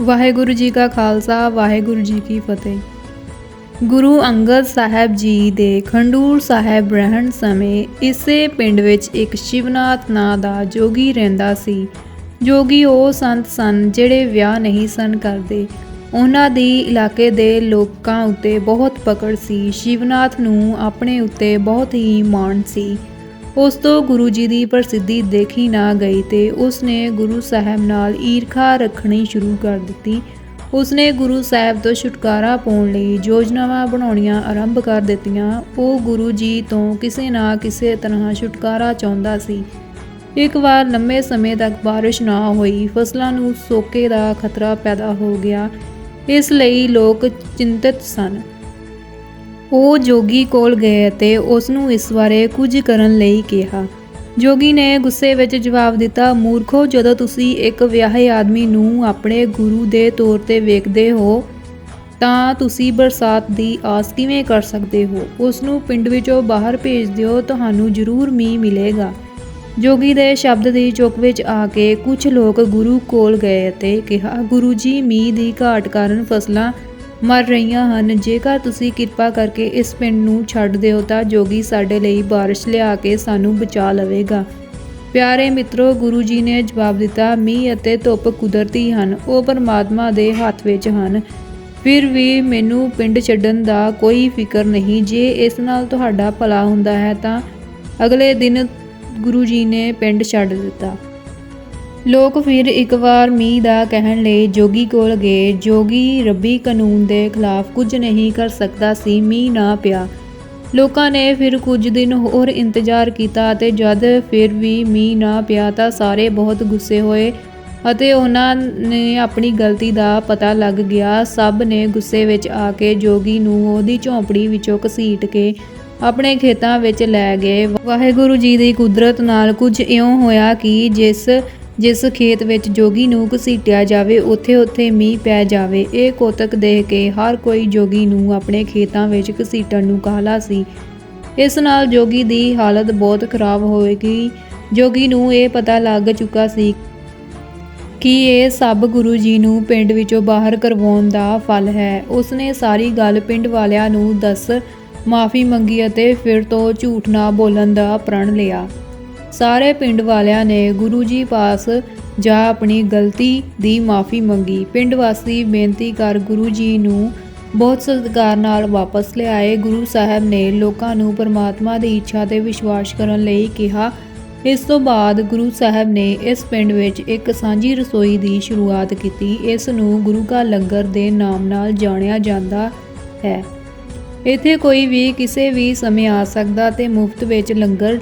ਵਾਹਿਗੁਰੂ ਜੀ ਕਾ ਖਾਲਸਾ, ਵਾਹਿਗੁਰੂ ਜੀ ਕੀ ਫਤਿਹ। ਗੁਰੂ ਅੰਗਦ ਸਾਹਿਬ ਜੀ ਦੇ ਖੰਡੂਰ ਸਾਹਿਬ ਰਹਿਣ ਸਮੇਂ ਇਸੇ ਪਿੰਡ ਵਿੱਚ ਇੱਕ ਸ਼ਿਵਨਾਥ ਨਾਂ ਦਾ ਜੋਗੀ ਰਹਿੰਦਾ ਸੀ। ਜੋਗੀ ਉਹ ਸੰਤ ਸਨ ਜਿਹੜੇ ਵਿਆਹ ਨਹੀਂ ਸਨ ਕਰਦੇ। ਉਹਨਾਂ ਦੀ ਇਲਾਕੇ ਦੇ ਲੋਕਾਂ ਉੱਤੇ ਬਹੁਤ ਪਕੜ ਸੀ। ਸ਼ਿਵਨਾਥ ਨੂੰ ਆਪਣੇ ਉੱਤੇ ਬਹੁਤ ਹੀ ਮਾਣ ਸੀ। ਉਸ ਤੋਂ ਗੁਰੂ ਜੀ ਦੀ ਪ੍ਰਸਿੱਧੀ ਦੇਖੀ ਨਾ ਗਈ ਤੇ ਉਸ ਨੇ ਗੁਰੂ ਸਾਹਿਬ ਨਾਲ ਈਰਖਾ ਰੱਖਣੀ ਸ਼ੁਰੂ ਕਰ ਦਿੱਤੀ। ਉਸ ਨੇ ਗੁਰੂ ਸਾਹਿਬ ਤੋਂ ਛੁਟਕਾਰਾ ਪਾਉਣ ਲਈ ਯੋਜਨਾਵਾਂ ਬਣਾਉਣੀਆਂ ਆਰੰਭ ਕਰ ਦਿੱਤੀਆਂ। ਉਹ ਗੁਰੂ ਜੀ ਤੋਂ ਕਿਸੇ ਨਾ ਕਿਸੇ ਤਰ੍ਹਾਂ ਛੁਟਕਾਰਾ ਚਾਹੁੰਦਾ ਸੀ। ਇੱਕ ਵਾਰ ਲੰਮੇ ਸਮੇਂ ਤੱਕ ਬਾਰਿਸ਼ ਨਾ ਹੋਈ, ਫਸਲਾਂ ਨੂੰ ਸੋਕੇ ਦਾ ਖਤਰਾ ਪੈਦਾ ਹੋ ਗਿਆ। ਇਸ ਲਈ ਲੋਕ ਚਿੰਤਤ ਸਨ। ਉਹ ਜੋਗੀ ਕੋਲ ਗਏ ਅਤੇ ਉਸ ਨੂੰ ਇਸ ਬਾਰੇ ਕੁਝ ਕਰਨ ਲਈ ਕਿਹਾ। ਜੋਗੀ ਨੇ ਗੁੱਸੇ ਵਿੱਚ ਜਵਾਬ ਦਿੱਤਾ, ਮੂਰਖੋ, ਜਦੋਂ ਤੁਸੀਂ ਇੱਕ ਵਿਆਹੇ ਆਦਮੀ ਨੂੰ ਆਪਣੇ ਗੁਰੂ ਦੇ ਤੌਰ ਤੇ ਵੇਖਦੇ ਹੋ, ਤਾਂ ਤੁਸੀਂ ਬਰਸਾਤ ਦੀ ਆਸ ਕਿਵੇਂ ਕਰ ਸਕਦੇ ਹੋ? ਉਸ ਨੂੰ ਪਿੰਡ ਵਿੱਚੋਂ ਬਾਹਰ ਭੇਜ ਦਿਓ, ਤੁਹਾਨੂੰ ਜ਼ਰੂਰ ਮੀਂਹ ਮਿਲੇਗਾ। ਜੋਗੀ ਦੇ ਸ਼ਬਦ ਦੀ ਚੁੱਕ ਵਿੱਚ ਆ ਕੇ ਕੁਝ ਲੋਕ ਗੁਰੂ ਕੋਲ ਗਏ ਅਤੇ ਕਿਹਾ, ਗੁਰੂ ਜੀ, ਮੀਂਹ ਦੀ ਘਾਟ ਕਾਰਨ ਫਸਲਾਂ ਮਰ ਰਹੀਆਂ ਹਨ। ਜੇਕਰ ਤੁਸੀਂ ਕਿਰਪਾ ਕਰਕੇ ਇਸ ਪਿੰਡ ਨੂੰ ਛੱਡ ਦਿਓ ਤਾਂ ਜੋਗੀ ਸਾਡੇ ਲਈ ਬਾਰਿਸ਼ ਲਿਆ ਕੇ ਸਾਨੂੰ ਬਚਾ ਲਵੇਗਾ। ਪਿਆਰੇ ਮਿੱਤਰੋ, ਗੁਰੂ ਜੀ ਨੇ ਜਵਾਬ ਦਿੱਤਾ, ਮੀਂਹ ਅਤੇ ਧੁੱਪ ਕੁਦਰਤੀ ਹਨ, ਉਹ ਪਰਮਾਤਮਾ ਦੇ ਹੱਥ ਵਿੱਚ ਹਨ। ਫਿਰ ਵੀ ਮੈਨੂੰ ਪਿੰਡ ਛੱਡਣ ਦਾ ਕੋਈ ਫਿਕਰ ਨਹੀਂ। ਜੇ ਇਸ ਨਾਲ ਤੁਹਾਡਾ ਭਲਾ ਹੁੰਦਾ ਹੈ ਤਾਂ ਅਗਲੇ ਦਿਨ ਗੁਰੂ ਜੀ ਨੇ ਪਿੰਡ ਛੱਡ ਦਿੱਤਾ। ਲੋਕ ਫਿਰ ਇੱਕ ਵਾਰ ਮੀਂਹ ਦਾ ਕਹਿਣ ਲਈ ਜੋਗੀ ਕੋਲ ਗਏ। ਜੋਗੀ ਰੱਬੀ ਕਾਨੂੰਨ ਦੇ ਖਿਲਾਫ ਕੁਝ ਨਹੀਂ ਕਰ ਸਕਦਾ ਸੀ, ਮੀਂਹ ਨਾ ਪਿਆ। ਲੋਕਾਂ ਨੇ ਫਿਰ ਕੁਝ ਦਿਨ ਹੋਰ ਇੰਤਜ਼ਾਰ ਕੀਤਾ ਅਤੇ ਜਦ ਫਿਰ ਵੀ ਮੀਂਹ ਨਾ ਪਿਆ ਤਾਂ ਸਾਰੇ ਬਹੁਤ ਗੁੱਸੇ ਹੋਏ ਅਤੇ ਉਹਨਾਂ ਨੇ ਆਪਣੀ ਗਲਤੀ ਦਾ ਪਤਾ ਲੱਗ ਗਿਆ। ਸਭ ਨੇ ਗੁੱਸੇ ਵਿੱਚ ਆ ਕੇ ਜੋਗੀ ਨੂੰ ਉਹਦੀ ਝੌਂਪੜੀ ਵਿੱਚੋਂ ਘਸੀਟ ਕੇ ਆਪਣੇ ਖੇਤਾਂ ਵਿੱਚ ਲੈ ਗਏ। ਵਾਹਿਗੁਰੂ ਜੀ ਦੀ ਕੁਦਰਤ ਨਾਲ ਕੁਝ ਇਉਂ ਹੋਇਆ ਕਿ ਜਿਸ ਜਿਸ ਖੇਤ ਵਿੱਚ ਜੋਗੀ ਨੂੰ ਘਸੀਟਿਆ ਜਾਵੇ, ਉੱਥੇ ਉੱਥੇ ਮੀਂਹ ਪੈ ਜਾਵੇ। ਇਹ ਕੋਤਕ ਦੇਖ ਕੇ ਹਰ ਕੋਈ ਜੋਗੀ ਨੂੰ ਆਪਣੇ ਖੇਤਾਂ ਵਿੱਚ ਘਸੀਟਣ ਨੂੰ ਕਾਹਲਾ ਸੀ। ਇਸ ਨਾਲ ਜੋਗੀ ਦੀ ਹਾਲਤ ਬਹੁਤ ਖਰਾਬ ਹੋਏਗੀ। ਜੋਗੀ ਨੂੰ ਇਹ ਪਤਾ ਲੱਗ ਚੁੱਕਾ ਸੀ ਕਿ ਇਹ ਸਭ ਗੁਰੂ ਜੀ ਨੂੰ ਪਿੰਡ ਵਿੱਚੋਂ ਬਾਹਰ ਕਰਵਾਉਣ ਦਾ ਫਲ ਹੈ। ਉਸਨੇ ਸਾਰੀ ਗੱਲ ਪਿੰਡ ਵਾਲਿਆਂ ਨੂੰ ਦੱਸ, ਮਾਫੀ ਮੰਗੀ ਅਤੇ ਫਿਰ ਤੋਂ ਝੂਠ ਨਾ ਬੋਲਣ ਦਾ ਪ੍ਰਣ ਲਿਆ। ਸਾਰੇ ਪਿੰਡ ਵਾਲਿਆਂ ਨੇ ਗੁਰੂ ਜੀ ਪਾਸ ਜਾ ਆਪਣੀ ਗਲਤੀ ਦੀ ਮਾਫੀ ਮੰਗੀ। ਪਿੰਡ ਵਾਸੀ ਬੇਨਤੀ ਕਰ ਗੁਰੂ ਜੀ ਨੂੰ ਬਹੁਤ ਸਤਿਕਾਰ ਨਾਲ ਵਾਪਸ ਲਿਆਏ। ਗੁਰੂ ਸਾਹਿਬ ਨੇ ਲੋਕਾਂ ਨੂੰ ਪਰਮਾਤਮਾ ਦੀ ਇੱਛਾ ਤੇ ਵਿਸ਼ਵਾਸ ਕਰਨ ਲਈ ਕਿਹਾ। ਇਸ ਤੋਂ ਬਾਅਦ ਗੁਰੂ ਸਾਹਿਬ ਨੇ ਇਸ ਪਿੰਡ ਵਿੱਚ ਇੱਕ ਸਾਂਝੀ ਰਸੋਈ ਦੀ ਸ਼ੁਰੂਆਤ ਕੀਤੀ। ਇਸ ਨੂੰ ਗੁਰੂ ਕਾ ਲੰਗਰ ਦੇ ਨਾਮ ਨਾਲ ਜਾਣਿਆ ਜਾਂਦਾ ਹੈ। ਇੱਥੇ ਕੋਈ ਵੀ ਕਿਸੇ ਵੀ ਸਮੇਂ ਆ ਸਕਦਾ ਤੇ ਮੁਫਤ ਵਿੱਚ ਲੰਗਰ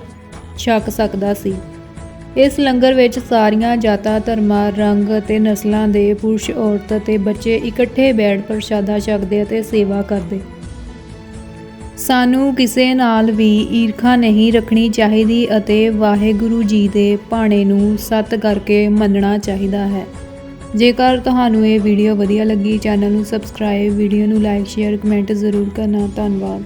ਛਕ ਸਕਦਾ ਸੀ। ਇਸ ਲੰਗਰ ਵਿੱਚ ਸਾਰੀਆਂ ਜਾਤਾਂ, ਧਰਮਾਂ, ਰੰਗ ਅਤੇ ਨਸਲਾਂ ਦੇ ਪੁਰਸ਼, ਔਰਤ ਅਤੇ ਬੱਚੇ ਇਕੱਠੇ ਬੈਠ ਪ੍ਰਸ਼ਾਦਾ ਛਕਦੇ ਅਤੇ ਸੇਵਾ ਕਰਦੇ। ਸਾਨੂੰ ਕਿਸੇ ਨਾਲ ਵੀ ਈਰਖਾ ਨਹੀਂ ਰੱਖਣੀ ਚਾਹੀਦੀ ਅਤੇ ਵਾਹਿਗੁਰੂ ਜੀ ਦੇ ਭਾਣੇ ਨੂੰ ਸਤ ਕਰਕੇ ਮੰਨਣਾ ਚਾਹੀਦਾ ਹੈ। ਜੇਕਰ ਤੁਹਾਨੂੰ ਇਹ ਵੀਡੀਓ ਵਧੀਆ ਲੱਗੀ, ਚੈਨਲ ਨੂੰ ਸਬਸਕ੍ਰਾਈਬ, ਵੀਡੀਓ ਨੂੰ ਲਾਈਕ, ਸ਼ੇਅਰ, ਕਮੈਂਟ ਜ਼ਰੂਰ ਕਰਨਾ। ਧੰਨਵਾਦ।